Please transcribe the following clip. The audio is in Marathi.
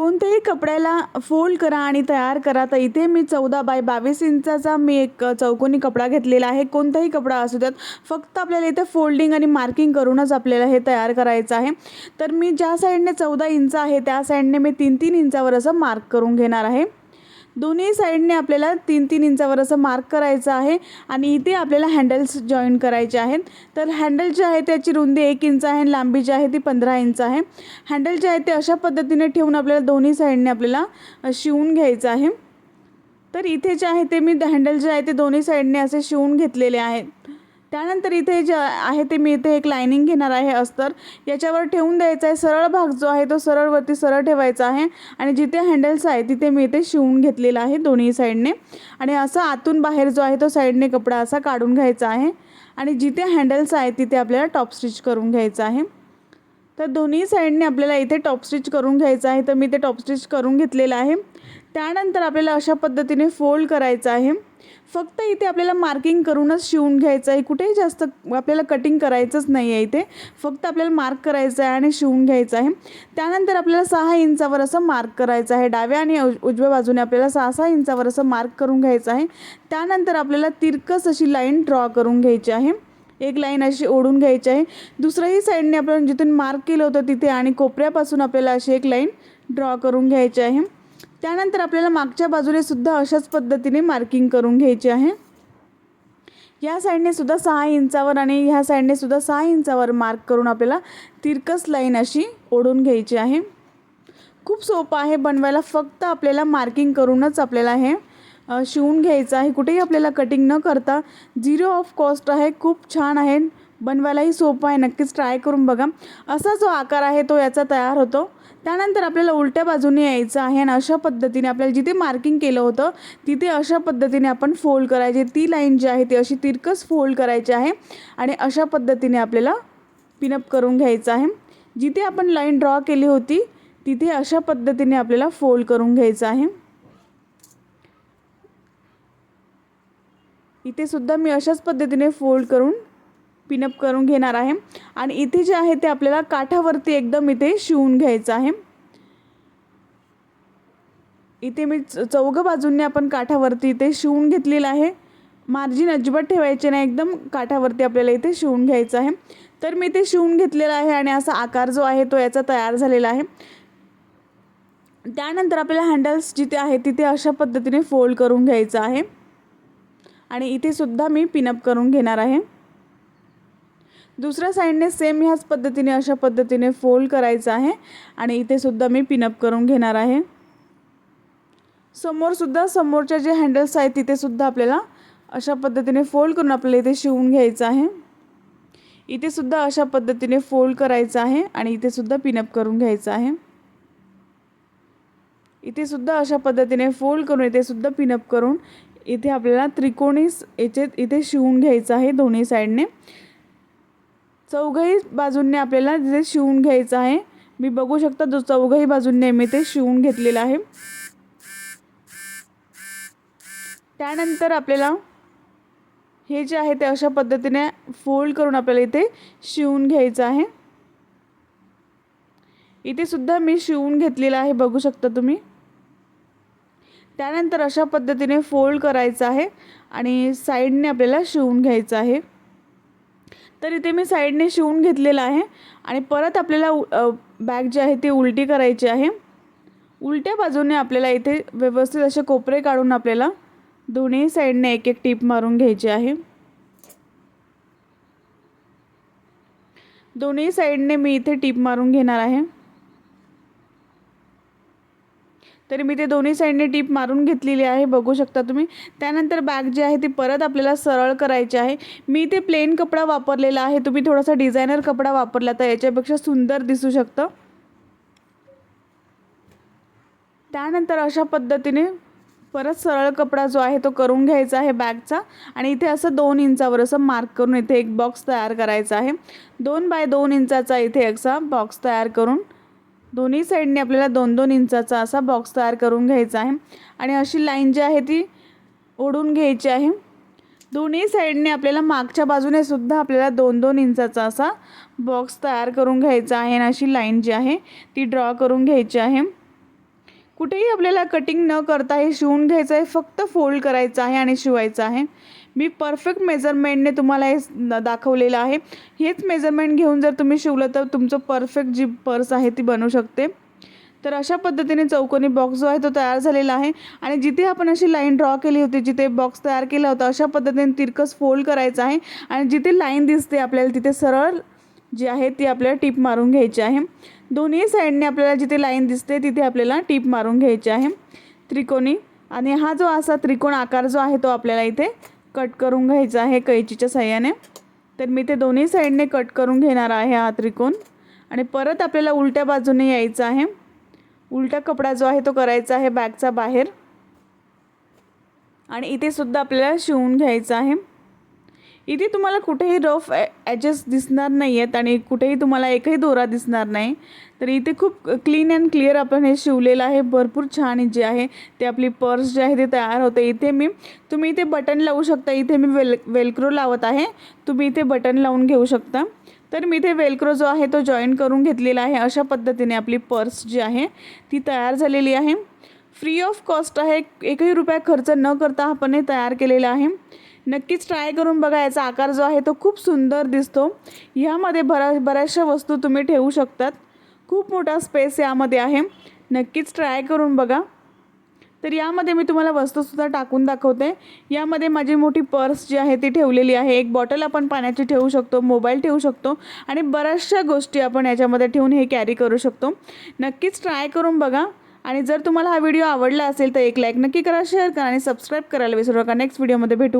कोणत्याही कपड्याला फोल्ड करा आणि तयार करा. तर इथे मी चौदा बाय बावीस इंचाचा मी एक चौकोनी कपडा घेतलेला आहे. कोणताही कपडा असू द्यात फक्त आपल्याला इथे फोल्डिंग आणि मार्किंग करूनच आपल्याला हे तयार करायचं आहे. तर मी ज्या साईडने चौदा इंच आहे त्या साईडने मी तीन तीन इंचावर असं मार्क करून घेणार आहे. दोन्ही साईडने आपल्याला तीन तीन इंचावर असं मार्क करायचं आहे आणि इथे आपल्याला हँडल्स जॉईन करायचे आहेत. तर हँडल जे आहे त्याची रुंदी एक इंच आहे आणि लांबी जी आहे ती पंधरा इंच आहे. हँडल जे आहे ते अशा पद्धतीने ठेवून आपल्याला दोन्ही साईडने आपल्याला शिवून घ्यायचं आहे. तर इथे जे आहे ते मी हँडल जे आहे ते दोन्ही साईडने असे शिवून घेतलेले आहेत. त्यानंतर इथे जे आहे ते मी इथे एक लायनिंग घेणार आहे अस्तर. याच्यावर ठेवून द्यायचा आहे. सरळ भाग जो आहे तो सरळवरती सरळ ठेवायचा आहे. आणि जिथे हँडल्स आहे तिथे मी इथे शिवून घेतलेला आहे दोन्ही साईडने आणि असं आतून बाहेर जो आहे तो साईडने कपडा असा काढून घ्यायचा आहे. आणि जिथे हँडल्स आहे तिथे आपल्याला टॉप स्टिच करून घ्यायचं आहे. तर दोन्ही साईडने आपल्याला इथे टॉप स्टिच करून घ्यायचं आहे. तर मी ते टॉप स्टिच करून घेतलेलं आहे. त्यानंतर आपल्याला अशा पद्धतीने फोल्ड करायचं आहे. फक्त इथे आपल्याला मार्किंग करूनच शिवून घ्यायचं आहे. कुठेही जास्त आपल्याला कटिंग करायचंच नाही आहे इथे. फक्त आपल्याला मार्क करायचं आहे आणि शिवून घ्यायचं आहे. त्यानंतर आपल्याला सहा इंचावर असं मार्क करायचं आहे. डाव्या आणि उज- उजव्या बाजूने आपल्याला सहा सहा इंचावर असं मार्क करून घ्यायचं आहे. त्यानंतर आपल्याला तिरकस अशी लाईन ड्रॉ करून घ्यायची आहे. एक लाईन अशी ओढून घ्यायची आहे. दुसऱ्याही साईडने आपण जिथून मार्क केलं होतं तिथे आणि कोपऱ्यापासून आपल्याला अशी एक लाईन ड्रॉ करून घ्यायची आहे. त्यानंतर आपल्याला मागच्या बाजूने सुद्धा अशाच पद्धतीने मार्किंग करून घ्यायची आहे. या साईडने सुद्धा सहा इंचावर आणि ह्या साईडने सुद्धा सहा इंचावर मार्क करून आपल्याला तिरकस लाईन अशी ओढून घ्यायची आहे. खूप सोपं आहे बनवायला फक्त आपल्याला मार्किंग करूनच आपल्याला हे शिवून घ्यायचं आहे. कुठेही आपल्याला कटिंग न करता झिरो ऑफ कॉस्ट आहे. खूप छान आहे. बनवायलाही सोपं आहे. नक्कीच ट्राय करून बघा. असा जो आकार आहे तो याचा तयार होतो. त्यानंतर आपल्याला उलट्या बाजूने यायचं आहे आणि अशा पद्धतीने आपल्याला जिथे मार्किंग केलं होतं तिथे अशा पद्धतीने आपण फोल्ड करायचे. ती लाईन जी आहे ती अशी तिरकस फोल्ड करायची आहे आणि अशा पद्धतीने आपल्याला पिनअप करून घ्यायचं आहे. जिथे आपण लाईन ड्रॉ केली होती तिथे अशा पद्धतीने आपल्याला फोल्ड करून घ्यायचं आहे. इथे सुद्धा मी अशाच पद्धतीने फोल्ड करून पिनअप करून घेणार आहे. आणि इथे जे आहे ते आपल्याला काठावरती एकदम इथे शिवून घ्यायचं आहे. इथे मी च चौघं बाजूंनी आपण काठावरती इथे शिवून घेतलेलं आहे. मार्जिन अजिबात ठेवायचे नाही. एकदम काठावरती आपल्याला इथे शिवून घ्यायचं आहे. तर मी इथे शिवून घेतलेला आहे आणि असा आकार जो आहे तो याचा तयार झालेला आहे. त्यानंतर आपल्याला हँडल्स जिथे आहे तिथे अशा पद्धतीने फोल्ड करून घ्यायचं आहे. आणि इथे सुद्धा मी पिनअप करून घेणार आहे. दुसऱ्या साईडने सेम ह्याच पद्धतीने अशा पद्धतीने फोल्ड करायचं आहे. आणि इथे सुद्धा मी पिनअप करून घेणार आहे. समोरसुद्धा समोरच्या जे हँडल्स आहेत तिथेसुद्धा आपल्याला अशा पद्धतीने फोल्ड करून आपल्याला इथे शिवून घ्यायचं आहे. इथेसुद्धा अशा पद्धतीने फोल्ड करायचं आहे आणि इथेसुद्धा पिनअप करून घ्यायचं आहे. इथेसुद्धा अशा पद्धतीने फोल्ड करून इथे सुद्धा पिनअप करून इथे आपल्याला त्रिकोणी याचे इथे शिवून घ्यायचं आहे दोन्ही साईडने. चौघही बाजूंनी आपल्याला तिथे शिवून घ्यायचं आहे. मी बघू शकता जो चौघही बाजूंनी मी ते शिवून घेतलेलं आहे. त्यानंतर आपल्याला हे जे आहे ते अशा पद्धतीने फोल्ड करून आपल्याला इथे शिवून घ्यायचं आहे. इथे सुद्धा मी शिवून घेतलेलं आहे बघू शकता तुम्ही. त्यानंतर अशा पद्धतीने फोल्ड करायचं आहे आणि साईडने आपल्याला शिवून घ्यायचं आहे. तर इथे मी साईडने शिवून घेतलेलं आहे. आणि परत आपल्याला बॅग जी आहे ती उलटी करायची आहे. उलट्या बाजूने आपल्याला इथे व्यवस्थित असे कोपरे काढून आपल्याला दोन्ही साईडने एक एक टीप मारून घ्यायची आहे. दोन्ही साईडने मी इथे टीप मारून घेणार आहे. तरी मी ते दोन्ही साईडने टीप मारून घेतलेली आहे बघू शकता तुम्ही. त्यानंतर बॅग जी आहे ती परत आपल्याला सरळ करायची आहे. मी ते प्लेन कपडा वापरलेला आहे. तुम्ही थोडासा डिझायनर कपडा वापरला तर याच्यापेक्षा सुंदर दिसू शकतं. त्यानंतर अशा पद्धतीने परत सरळ कपडा जो आहे तो करून घ्यायचा आहे बॅगचा आणि इथे असं दोन इंचावर असं मार्क करून इथे एक बॉक्स तयार करायचा आहे. दोन बाय दोन इंचाचा इथे असा बॉक्स तयार करून दोन्ही साईडने आपल्याला दोन दोन इंचाचा असा बॉक्स तयार करून घ्यायचा आहे. आणि अशी लाईन जी आहे ती ओढून घ्यायची आहे. दोन्ही साईडने आपल्याला मागच्या बाजूने सुद्धा आपल्याला दोन दोन इंचाचा असा बॉक्स तयार करून घ्यायचा आहे आणि अशी लाईन जी आहे ती ड्रॉ करून घ्यायची आहे. कुठेही आपल्याला कटिंग न करता हे शिवून घ्यायचं आहे. फक्त फोल्ड करायचं आहे आणि शिवायचं आहे. मी परफेक्ट मेजरमेंटने तुम्हाला हे दाखवलेलं आहे. हेच मेजरमेंट घेऊन जर तुम्ही शिवलं तर तुमचं परफेक्ट जी पर्स आहे ती बनू शकते. तर अशा पद्धतीने चौकोनी बॉक्स जो आहे तो तयार झालेला आहे. आणि जिथे आपण अशी लाईन ड्रॉ केली होती जिथे बॉक्स तयार केला होता अशा पद्धतीने तिरकस फोल्ड करायचं आहे. आणि जिथे लाईन दिसते आपल्याला तिथे सरळ जी आहे ती आपल्याला टीप मारून घ्यायची आहे. दोन्ही साईडने आपल्याला जिथे लाईन दिसते तिथे आपल्याला टीप मारून घ्यायची आहे. त्रिकोणी. आणि हा जो असा त्रिकोण आकार जो आहे तो आपल्याला इथे कट करून घ्यायचा आहे कैचीच्या सहाय्याने तर मी ते दोन्ही साईडने कट करून घेणार आहे हा त्रिकोण. आणि परत आपल्याला उलट्या बाजूने यायचं आहे. उलटा कपडा जो आहे तो करायचा आहे बॅगचा बाहेर. आणि इथे सुद्धा आपल्याला शिवून घ्यायचं आहे. इथे तुम्हाला कुठेही रफ ॲजेस दिसणार नाही आहेत आणि कुठेही तुम्हाला एकही दोरा दिसणार नाही. तर इथे खूप क्लीन अँड क्लिअर आपण हे शिवलेलं आहे. भरपूर छान जे आहे ते आपली पर्स जे आहे ते तयार होते. इथे मी तुम्ही इथे बटन लावू शकता. इथे मी वेल वेलक्रो लावत आहे. तुम्ही इथे बटन लावून घेऊ शकता. तर मी इथे वेलक्रो जो आहे तो जॉईन करून घेतलेला आहे. अशा पद्धतीने आपली पर्स जी आहे ती तयार झालेली आहे. फ्री ऑफ कॉस्ट आहे. एकही रुपया खर्च न करता आपण हे तयार केलेलं आहे. नक्कीच ट्राय करून बघा. याचा आकार जो आहे तो खूप सुंदर दिसतो. ह्यामध्ये बरा बऱ्याचशा वस्तू तुम्ही ठेवू शकतात. खूप मोठा स्पेस यामध्ये आहे. नक्कीच ट्राय करून बघा. तर यामध्ये मी तुम्हाला वस्तूसुद्धा टाकून दाखवते. यामध्ये माझी मोठी पर्स जी आहे ती ठेवलेली आहे. एक बॉटल आपण पाण्याची ठेवू शकतो मोबाईल ठेवू शकतो आणि बऱ्याचशा गोष्टी आपण याच्यामध्ये ठेवून हे कॅरी करू शकतो. नक्कीच ट्राय करून बघा. आणि जर तुम्हाला हा व्हिडिओ आवडला असेल तर एक लाईक नक्की करा शेअर करा आणि सबस्क्राईब करायला विसरू नका. नेक्स्ट व्हिडिओमध्ये भेटू.